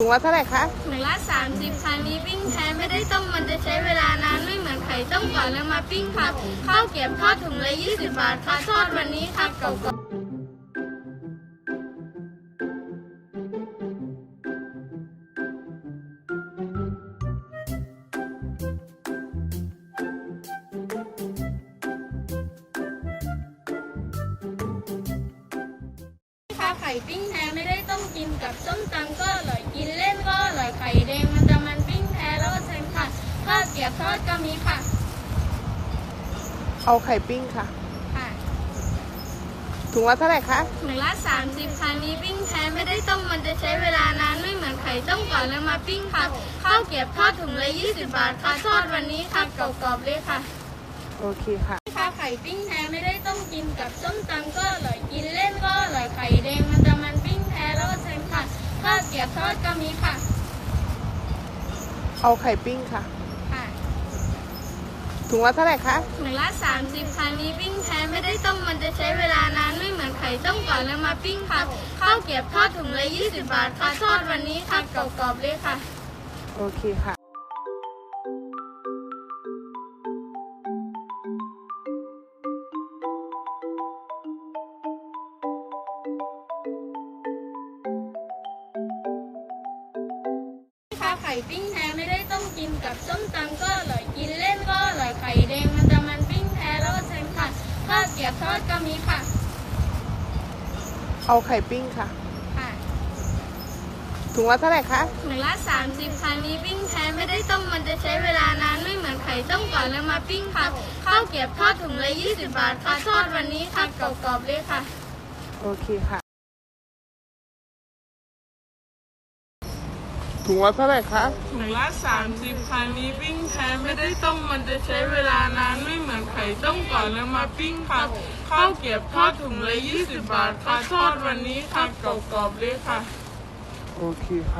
ถุงละเท่าไหร่คะถุงละสามสิบค่ะนี้ปิ้งแท้ไม่ได้ต้มมันจะใช้เวลานานไม่เหมือนไข่ต้มก่อนแล้วมาปิ้งค่ะข้าวเกรี๊ยวทอดถุงละยี่สิบบาทค่ะทอดวันนี้ค่ะเก่าไข่ปิ้งแท้ไม่ได้ต้องกินกับส้มตำก็อร่อย ข้าวเกรี๊ยวทอดก็มีค่ะ เอาไข่ปิ้งค่ะ ค่ะ ถุงละเท่าไหร่คะ ถุงละสามสิบค่ะนี้ปิ้งแท้ไม่ได้ต้มมันจะใช้เวลานานไม่เหมือนไข่ต้มก่อนแล้วมาปิ้งค่ะ ข้าวเกรี๊ยวทอดถุงละยี่สิบบาทค่ะทอดวันนี้ค่ะกรอบๆเลยค่ะ โอเคค่ะ ค่ะไข่ปิ้งแท้ไม่ได้ต้องกินกับส้มตำก็อร่อยกินเล่นก็อร่อยไข่แดงมันจะมันปิ้งแท้แล้วก็เซ็งค่ะข้าวเกรี๊ยวทอดก็มีค่ะ เอาไข่ปิ้งค่ะค่ะ ถุงละเท่าไหร่คะถุงละสามสิบค่ะนี้ปิ้งแท้ไม่ได้ต้มมันจะใช้เวลานานไม่เหมือนไข่ต้มก่อนแล้วมาปิ้งค่ะข้าวเกรี๊ยวทอดถุงละยี่สิบบาทค่ะทอดวันนี้ค่ะกรอบๆเลยค่ะ โอเคค่ะค่ะไข่ปิ้งแท้ไม่ได้ต้องกินกับส้มตำก็อร่อยกิ ทอดก็มีค่ะ เอาไข่ปิ้งค่ะ ค่ะถุงละเท่าไหร่คะถุงละสามสิบค่ะนี้ปิ้งแท้ไม่ได้ต้มมันจะใช้เวลานานไม่เหมือนไข่ต้มก่อนแล้วมาปิ้งค่ะ ข้าวเกรี๊ยวทอดถุงละยี่สิบบาทค่ะทอดวันนี้ค่ะกรอบๆเลยค่ะ โอเคค่ะ ถุงละเท่าไหร่คะถุงละสามสิบค่ะนี้ปิ้งแท้ไม่ได้ต้มมันจะใช้เวลานานไม่เหมือนไข่ต้มก่อนแล้วมาปิ้งค่ะข้าวเกรี๊ยวทอดถุงละยี่สิบบาทค่ะทอดวันนี้ค่ะกรอบๆเลยค่ะ โอเคค่ะ